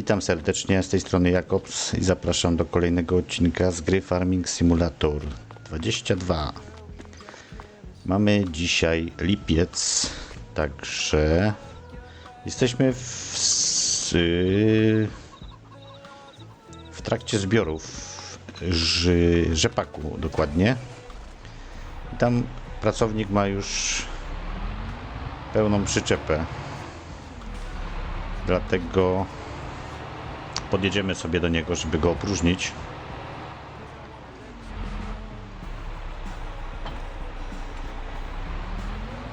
Witam serdecznie, z tej strony Jakobs i zapraszam do kolejnego odcinka z gry Farming Simulator 22. Mamy dzisiaj lipiec, także jesteśmy w, s- w trakcie zbiorów rzepaku dokładnie. Tam pracownik ma już pełną przyczepę. Dlatego podjedziemy sobie do niego, żeby go opróżnić.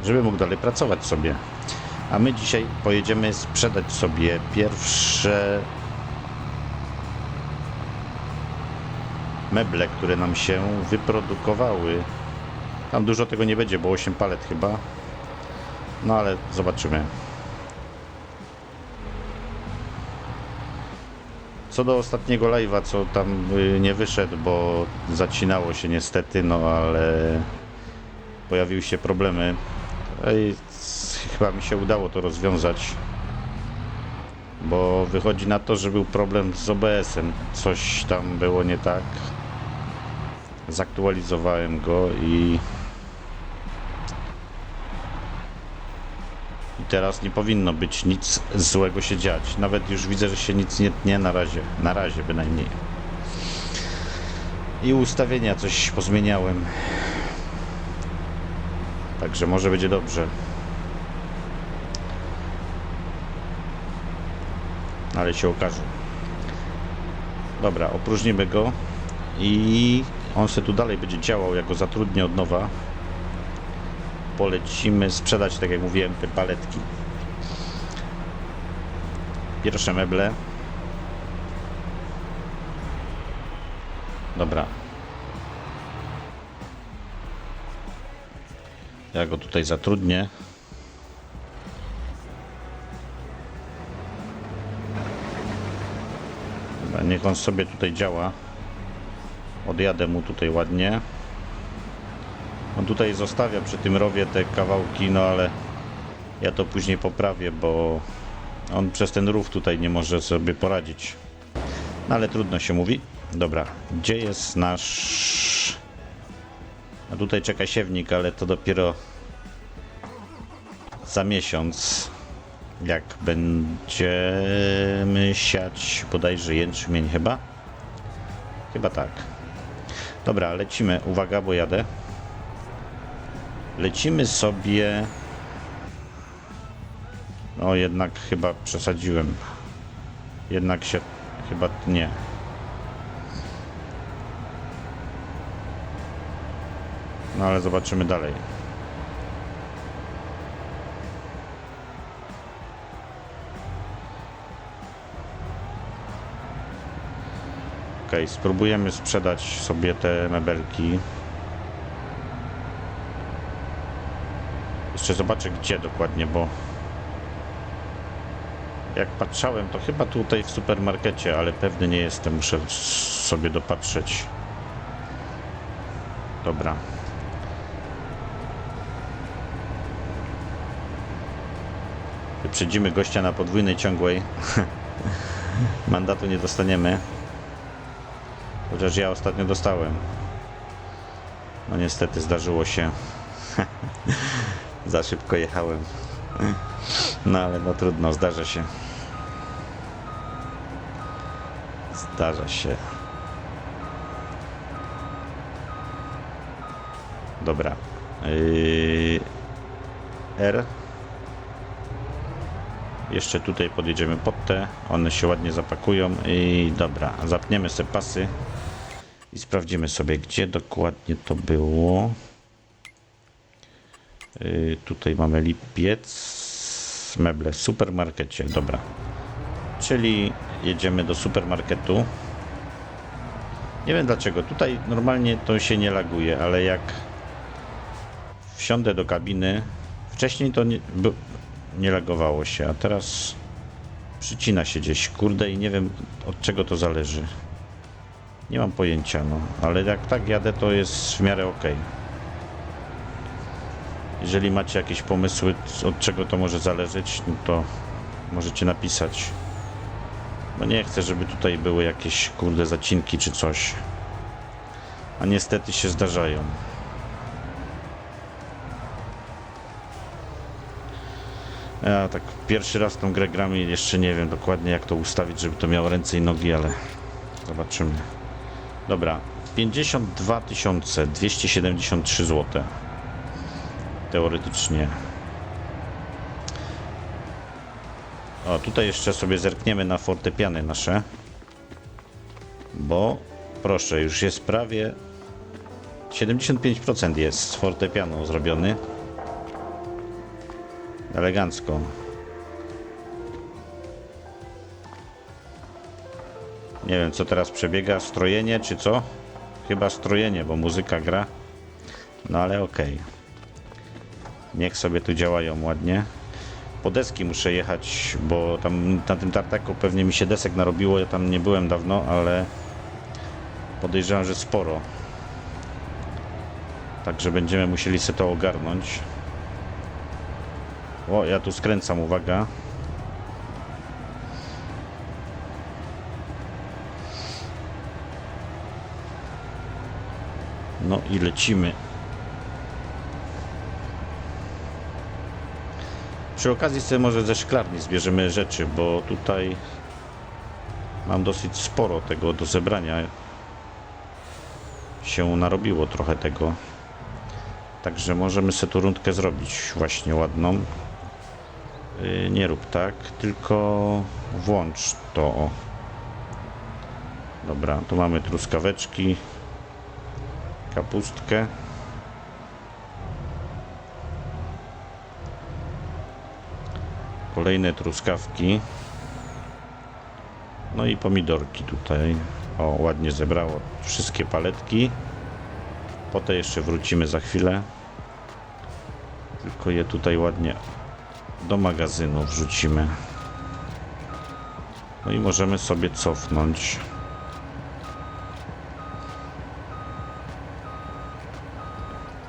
Żeby mógł dalej pracować sobie. A my dzisiaj pojedziemy sprzedać sobie pierwsze meble, które nam się wyprodukowały. Tam dużo tego nie będzie, bo 8 palet chyba. No ale zobaczymy. Co do ostatniego live'a, co tam y, nie wyszedł, bo zacinało się niestety, no ale pojawiły się problemy. No I c- chyba mi się udało to rozwiązać, bo wychodzi na to, że był problem z OBS-em. Coś tam było nie tak. Zaktualizowałem go i teraz nie powinno być nic złego się dziać. Nawet już widzę, że się nic nie tnie na razie. Na razie bynajmniej. I ustawienia coś pozmieniałem. Także może będzie dobrze. Ale się okaże. Dobra, opróżnimy go i on se tu dalej będzie działał, jak go zatrudnię od nowa polecimy sprzedać, tak jak mówiłem, te paletki. Pierwsze meble. Dobra. Ja go tutaj zatrudnię. Dobra, niech on sobie tutaj działa. Odjadę mu tutaj ładnie. Tutaj zostawia przy tym rowie te kawałki, no ale ja to później poprawię, bo on przez ten rów tutaj nie może sobie poradzić. No ale trudno się mówi. Dobra, gdzie jest nasz... A tutaj czeka siewnik, ale to dopiero za miesiąc, jak będziemy siać bodajże jęczmień chyba. Chyba tak. Dobra, lecimy. Uwaga, bo jadę. Lecimy sobie. No jednak chyba przesadziłem. Jednak się chyba nie. No ale zobaczymy dalej. Ok, spróbujemy sprzedać sobie te mebelki. Jeszcze zobaczę gdzie dokładnie, bo jak patrzałem, to chyba tutaj w supermarkecie, ale pewny nie jestem, muszę sobie dopatrzeć. Dobra. Wyprzedzimy gościa na podwójnej ciągłej. Mandatu nie dostaniemy. Chociaż ja ostatnio dostałem. No niestety zdarzyło się. Za szybko jechałem. No ale no trudno, zdarza się. Zdarza się. Dobra. Yy... R. Jeszcze tutaj podjedziemy pod te. One się ładnie zapakują i dobra. Zapniemy sobie pasy i sprawdzimy sobie, gdzie dokładnie to było. Yy, tutaj mamy lipiec. Meble w supermarkecie. Dobra. Czyli jedziemy do supermarketu. Nie wiem dlaczego. Tutaj normalnie to się nie laguje, ale jak wsiądę do kabiny. Wcześniej to nie, nie lagowało się, a teraz przycina się gdzieś. Kurde i nie wiem od czego to zależy. Nie mam pojęcia, no. Ale jak tak jadę, to jest w miarę ok. Jeżeli macie jakieś pomysły, od czego to może zależeć, no to możecie napisać. Bo nie chcę, żeby tutaj były jakieś kurde zacinki czy coś. A niestety się zdarzają. Ja tak pierwszy raz tą grę gram i jeszcze nie wiem dokładnie jak to ustawić, żeby to miało ręce i nogi, ale zobaczymy. Dobra, 52 273 zł. Teoretycznie. O, tutaj jeszcze sobie zerkniemy na fortepiany nasze. Bo, proszę, już jest prawie 75% jest z fortepianu zrobiony. Elegancko. Nie wiem, co teraz przebiega, strojenie czy co? Chyba strojenie, bo muzyka gra. No ale okej. Niech sobie tu działają ładnie. Po deski muszę jechać, bo tam na tym tartaku pewnie mi się desek narobiło. Ja tam nie byłem dawno, ale podejrzewam, że sporo. Także będziemy musieli sobie to ogarnąć. O, ja tu skręcam, uwaga. No i lecimy. Przy okazji sobie może ze szklarni zbierzemy rzeczy, bo tutaj mam dosyć sporo tego do zebrania. Się narobiło trochę tego. Także możemy sobie tu rundkę zrobić właśnie ładną. Yy, nie rób tak, tylko włącz to. Dobra, tu mamy truskaweczki, kapustkę. Kolejne truskawki. No i pomidorki tutaj. O, ładnie zebrało wszystkie paletki. Potem jeszcze wrócimy za chwilę. Tylko je tutaj ładnie do magazynu wrzucimy. No i możemy sobie cofnąć.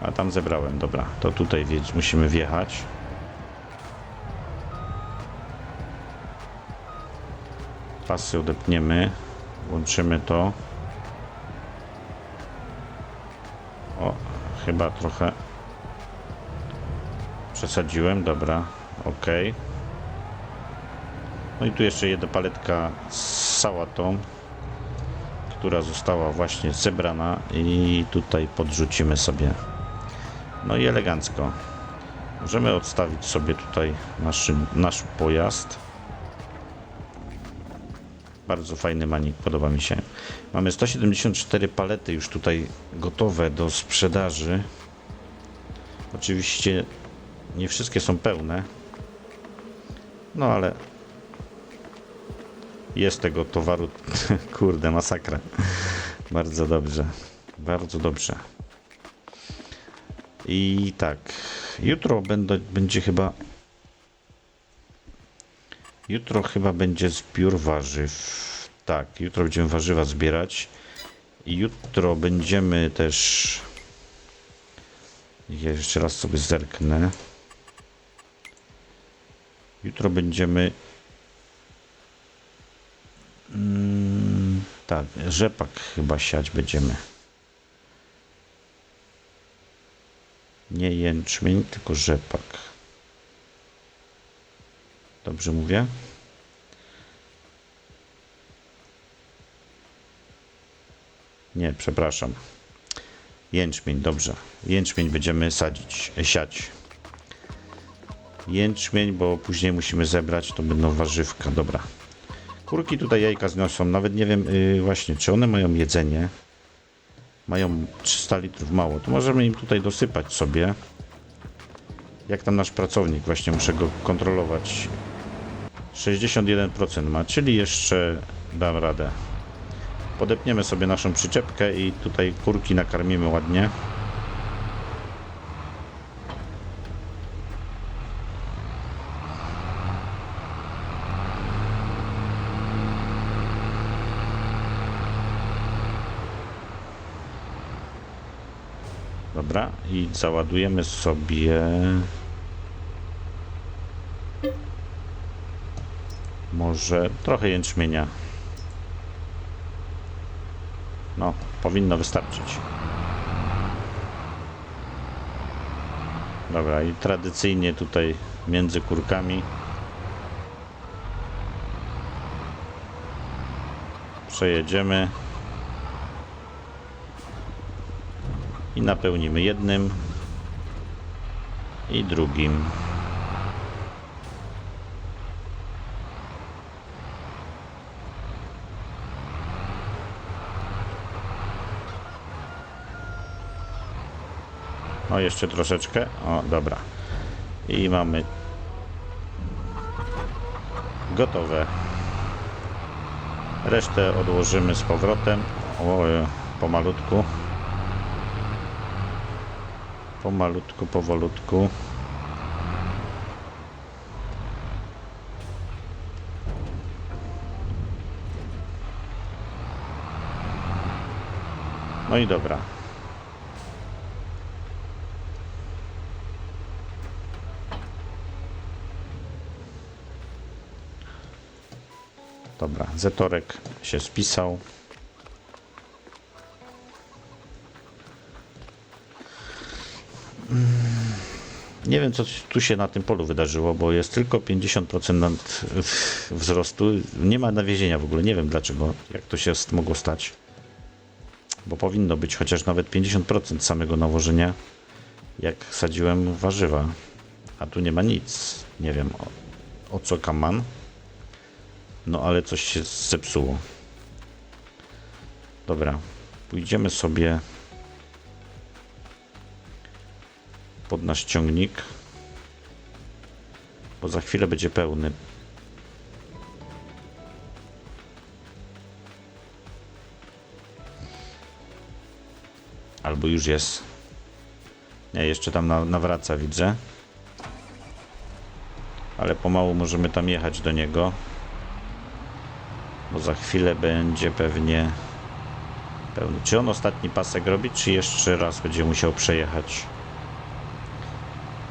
A tam zebrałem, dobra. To tutaj wiedz, musimy wjechać. Pasy odepniemy. Włączymy to. O, chyba trochę przesadziłem, dobra, ok. No i tu jeszcze jedna paletka z sałatą, która została właśnie zebrana i tutaj podrzucimy sobie. No i elegancko. Możemy odstawić sobie tutaj nasz, nasz pojazd. Bardzo fajny manik, podoba mi się. Mamy 174 palety już tutaj gotowe do sprzedaży. Oczywiście nie wszystkie są pełne. No ale jest tego towaru. Kurde, masakra. Bardzo dobrze. Bardzo dobrze. I tak. Jutro będę, będzie chyba. Jutro chyba będzie zbiór warzyw. Tak, jutro będziemy warzywa zbierać. Jutro będziemy też. Ja jeszcze raz sobie zerknę. Jutro będziemy. Mm, tak, rzepak chyba siać będziemy. Nie jęczmień, tylko rzepak. Dobrze mówię? Nie, przepraszam. Jęczmień, dobrze. Jęczmień będziemy sadzić, siać. Jęczmień, bo później musimy zebrać, to będą warzywka, dobra. Kurki tutaj jajka zniosą, nawet nie wiem yy, właśnie, czy one mają jedzenie. Mają 300 litrów mało, to możemy im tutaj dosypać sobie. Jak tam nasz pracownik, właśnie muszę go kontrolować. 61% ma, czyli jeszcze dam radę. Podepniemy sobie naszą przyczepkę i tutaj kurki nakarmimy ładnie. Dobra, i załadujemy sobie że trochę jęczmienia. No, powinno wystarczyć. Dobra, i tradycyjnie tutaj między kurkami przejedziemy i napełnimy jednym i drugim. Jeszcze troszeczkę. O, dobra. I mamy gotowe. Resztę odłożymy z powrotem. O, e, pomalutku. Pomalutku, powolutku. No i dobra. Dobra, Zetorek się spisał. Mm, Nie wiem, co tu się na tym polu wydarzyło, bo jest tylko 50% nad wzrostu. Nie ma nawiezienia w ogóle. Nie wiem dlaczego, jak to się mogło stać. Bo powinno być chociaż nawet 50% samego nawożenia, jak sadziłem warzywa. A tu nie ma nic. Nie wiem o, o co kaman. No ale coś się zepsuło. Dobra, pójdziemy sobie pod nasz ciągnik, bo za chwilę będzie pełny. Albo już jest. Nie, jeszcze tam na, nawraca, widzę. Ale pomału możemy tam jechać do niego bo za chwilę będzie pewnie pełny. Czy on ostatni pasek robi, czy jeszcze raz będzie musiał przejechać?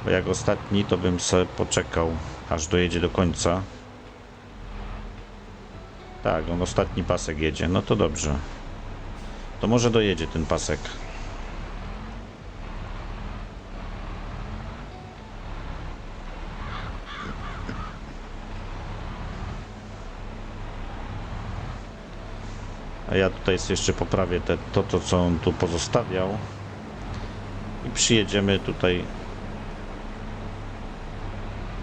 Bo jak ostatni, to bym sobie poczekał, aż dojedzie do końca. Tak, on ostatni pasek jedzie, no to dobrze. To może dojedzie ten pasek. A ja tutaj jeszcze poprawię te, to, to, co on tu pozostawiał. I przyjedziemy tutaj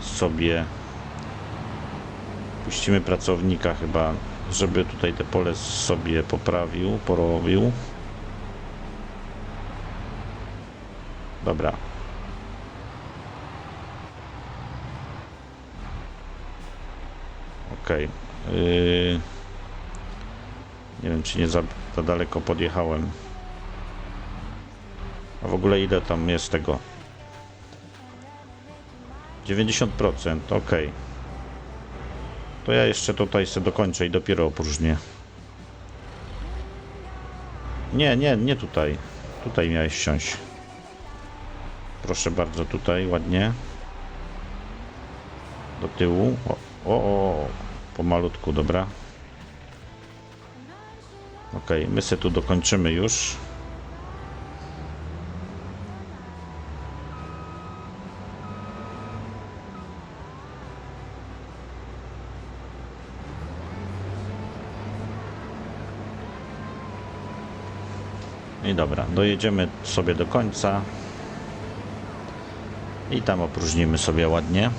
sobie. Puścimy pracownika chyba, żeby tutaj te pole sobie poprawił, porobił. Dobra. Okay. Yy... Nie wiem, czy nie za, za daleko podjechałem. A w ogóle ile tam jest tego? 90%, ok. To ja jeszcze tutaj sobie dokończę i dopiero opróżnię. Nie, nie, nie tutaj. Tutaj miałeś siąść. Proszę bardzo, tutaj ładnie. Do tyłu. O, o, o. pomalutku, dobra. Ok, my sobie tu dokończymy już. I dobra, dojedziemy sobie do końca. I tam opróżnimy sobie ładnie.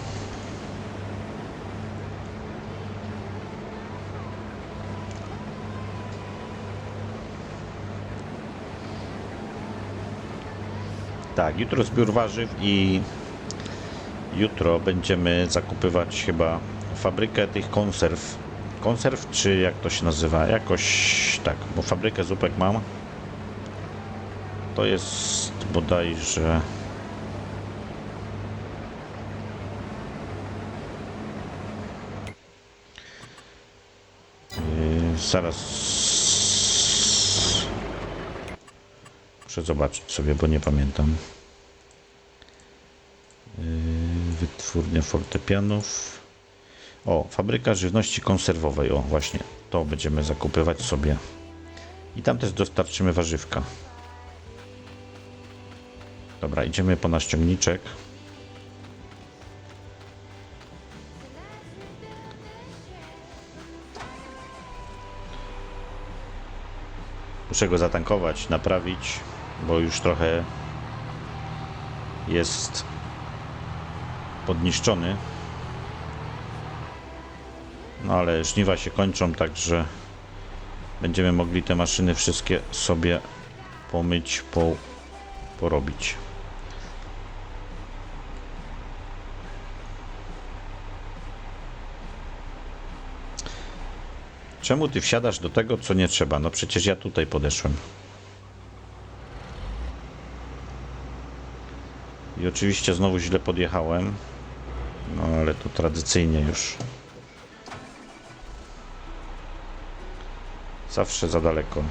Tak, jutro zbiór warzyw i jutro będziemy zakupywać chyba fabrykę tych konserw. Konserw, czy jak to się nazywa? Jakoś tak, bo fabrykę zupek mam. To jest bodajże. Yy, zaraz Muszę zobaczyć sobie, bo nie pamiętam. Yy, Wytwórnia fortepianów. O, fabryka żywności konserwowej. O, właśnie. To będziemy zakupywać sobie. I tam też dostarczymy warzywka. Dobra, idziemy po nasz ciągniczek. Muszę go zatankować, naprawić, bo już trochę jest podniszczony. No ale żniwa się kończą, także będziemy mogli te maszyny wszystkie sobie pomyć, po, porobić. Czemu ty wsiadasz do tego, co nie trzeba? No przecież ja tutaj podeszłem. Oczywiście znowu źle podjechałem. No ale to tradycyjnie już. Zawsze za daleko.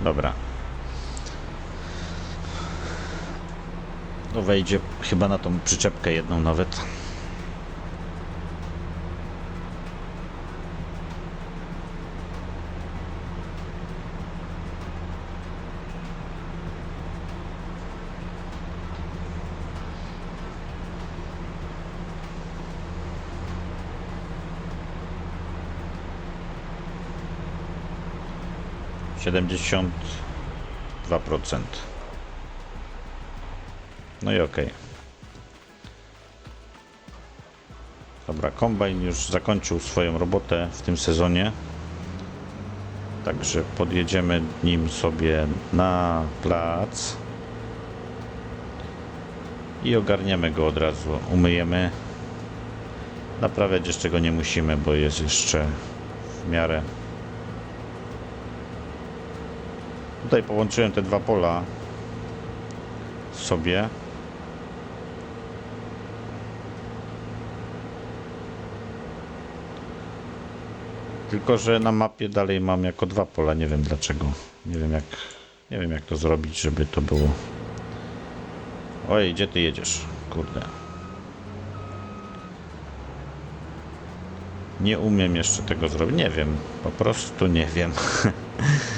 Dobra. No wejdzie chyba na tą przyczepkę jedną nawet. Siedemdziesiąt dwa procent. No i okej. Dobra, kombajn już zakończył swoją robotę w tym sezonie. Także podjedziemy nim sobie na plac. I ogarniemy go od razu. Umyjemy. Naprawiać jeszcze go nie musimy, bo jest jeszcze w miarę. Tutaj połączyłem te dwa pola sobie. Tylko, że na mapie dalej mam jako dwa pola. Nie wiem dlaczego. Nie wiem jak, nie wiem jak to zrobić, żeby to było. Oj, gdzie ty jedziesz? Kurde. Nie umiem jeszcze tego zrobić. Nie wiem. Po prostu nie wiem.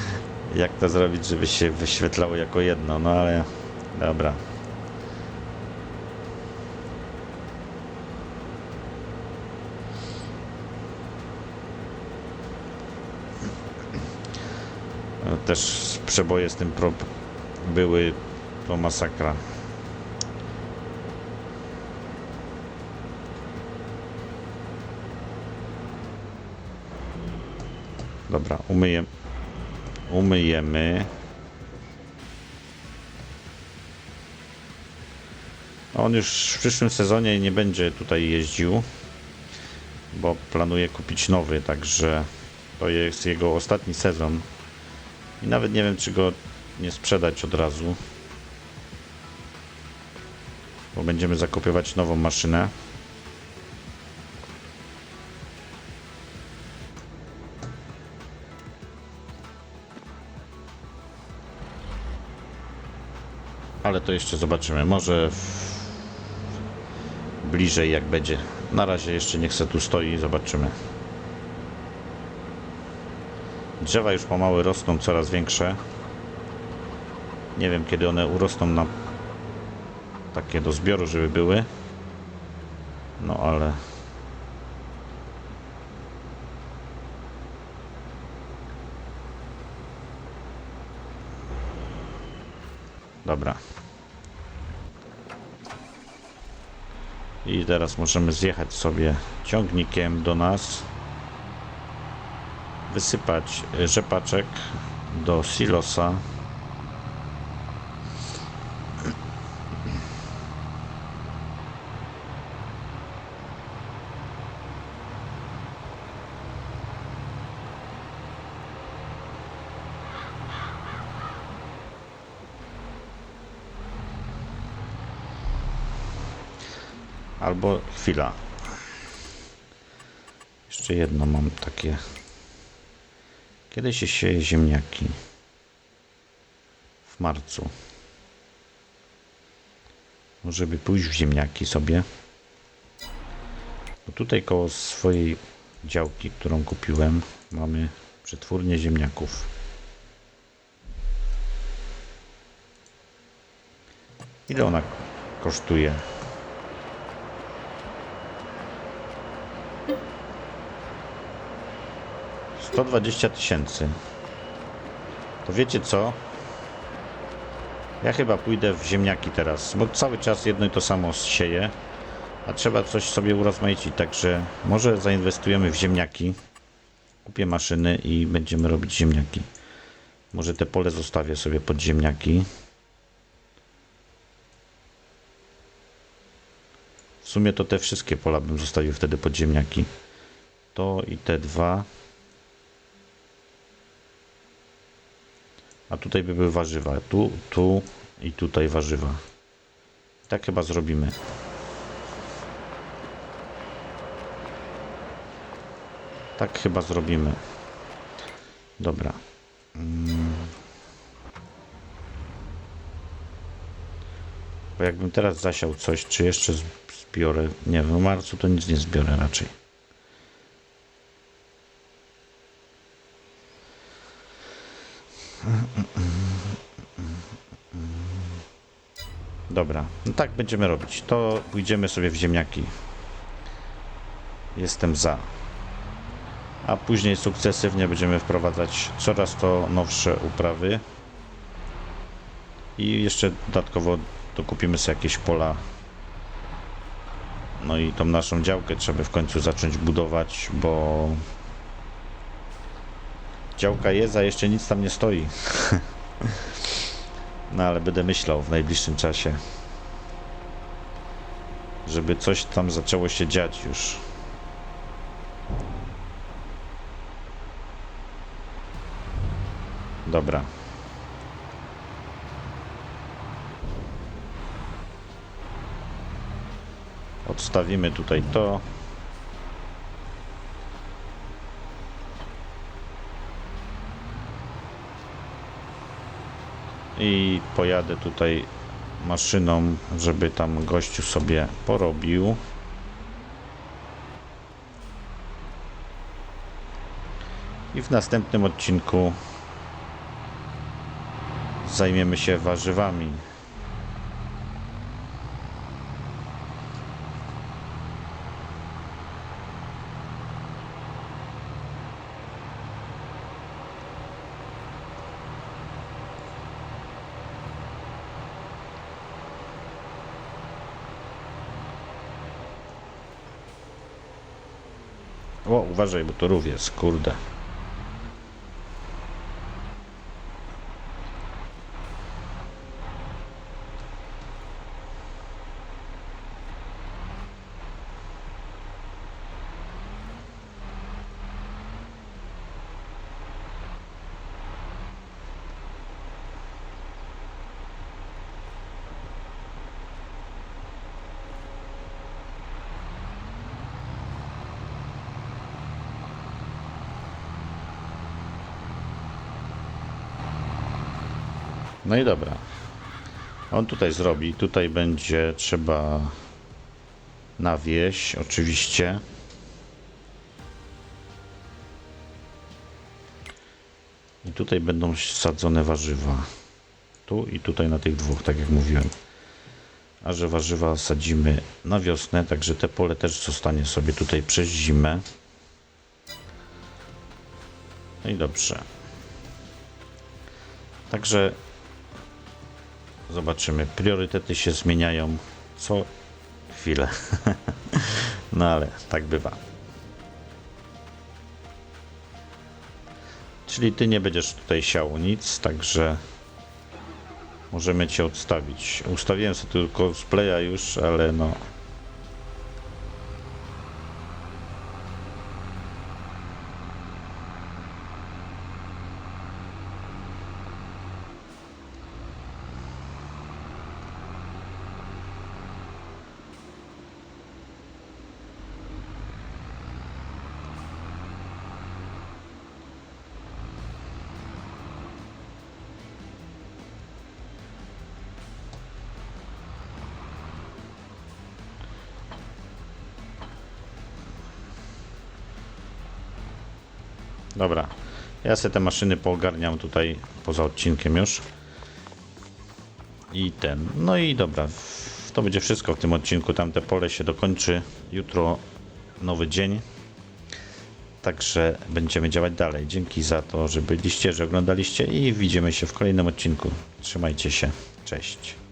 jak to zrobić, żeby się wyświetlało jako jedno. No ale dobra. Też przeboje z tym prop były to masakra. Dobra, umyjem. Umyjemy. On już w przyszłym sezonie nie będzie tutaj jeździł, bo planuje kupić nowy, także to jest jego ostatni sezon. I nawet nie wiem, czy go nie sprzedać od razu. Bo będziemy zakupywać nową maszynę. Ale to jeszcze zobaczymy. Może w... bliżej jak będzie. Na razie jeszcze niech se tu stoi zobaczymy. Drzewa już pomału rosną coraz większe. Nie wiem kiedy one urosną na takie do zbioru, żeby były. No ale Dobra. I teraz możemy zjechać sobie ciągnikiem do nas wysypać rzepaczek do silosa. Albo chwila. Jeszcze jedno mam takie kiedy się sieje ziemniaki? W marcu. Może by pójść w ziemniaki sobie. Bo tutaj koło swojej działki, którą kupiłem, mamy przetwórnię ziemniaków. Ile ona kosztuje? Sto dwadzieścia tysięcy. To wiecie co? Ja chyba pójdę w ziemniaki teraz, bo cały czas jedno i to samo sieję, a trzeba coś sobie urozmaicić, także może zainwestujemy w ziemniaki. Kupię maszyny i będziemy robić ziemniaki. Może te pole zostawię sobie pod ziemniaki. W sumie to te wszystkie pola bym zostawił wtedy pod ziemniaki. To i te dwa. A tutaj by były warzywa. Tu, tu i tutaj warzywa. Tak chyba zrobimy. Tak chyba zrobimy. Dobra. Mm. Bo jakbym teraz zasiał coś, czy jeszcze zbiorę? Nie, w marcu to nic nie zbiorę raczej. Dobra, no tak będziemy robić. To pójdziemy sobie w ziemniaki. Jestem za. A później sukcesywnie będziemy wprowadzać coraz to nowsze uprawy. I jeszcze dodatkowo dokupimy sobie jakieś pola. No i tą naszą działkę trzeba w końcu zacząć budować, bo działka jest, a jeszcze nic tam nie stoi. No ale będę myślał w najbliższym czasie, żeby coś tam zaczęło się dziać już. Dobra. Odstawimy tutaj to. I pojadę tutaj maszyną, żeby tam gościu sobie porobił. I w następnym odcinku zajmiemy się warzywami. O, uważaj, bo to rów jest, kurde. No i dobra. On tutaj zrobi. Tutaj będzie trzeba na wieś, oczywiście. I tutaj będą sadzone warzywa. Tu i tutaj na tych dwóch, tak jak mówiłem. A że warzywa sadzimy na wiosnę, także te pole też zostanie sobie tutaj przez zimę. No i dobrze. Także Zobaczymy. Priorytety się zmieniają co chwilę. no ale tak bywa. Czyli ty nie będziesz tutaj siał nic, także możemy cię odstawić. Ustawiłem sobie tylko z playa już, ale no. Dobra. Ja sobie te maszyny poogarniam tutaj poza odcinkiem już. I ten. No i dobra. To będzie wszystko w tym odcinku. Tamte pole się dokończy. Jutro nowy dzień. Także będziemy działać dalej. Dzięki za to, że byliście, że oglądaliście i widzimy się w kolejnym odcinku. Trzymajcie się. Cześć.